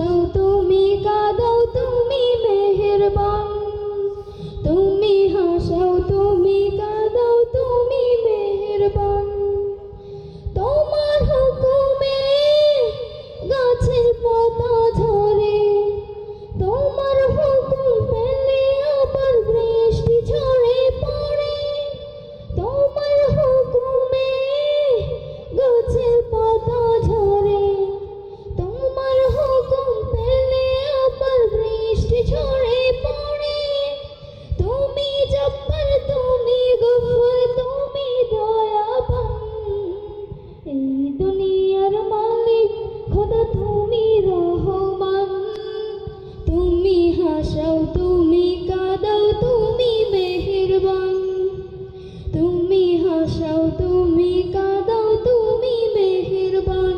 হাসাও তুমি কাঁদাও তুমি মেহেরবান তুমি হাসাও, তুমি কাদাও, তুমি মেহেরবান। তুমি হাসাও, তুমি কাদাও, তুমি মেহেরবান।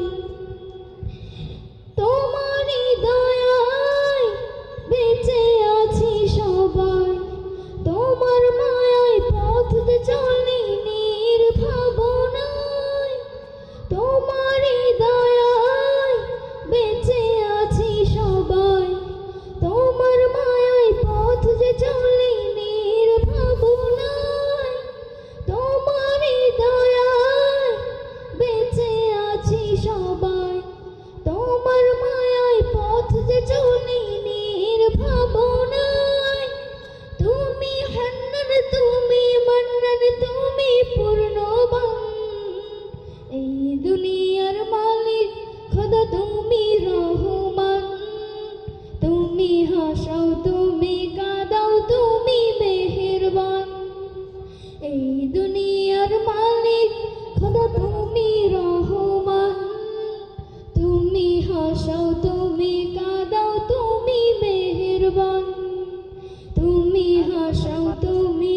তোমারই দয়ায় বেঁচে আছি সবাই। তোমার মায়ায় পথ চল দুজনীর তুমি তুমি তুমি এই দুনিয়ার মালিক তুমি তুমি হাসাও, তুমি তুমি মেহেরবান। এই দুনিয়ার মালিক তুমি তুমি মেহেরবান তুমি হাসাও তুমি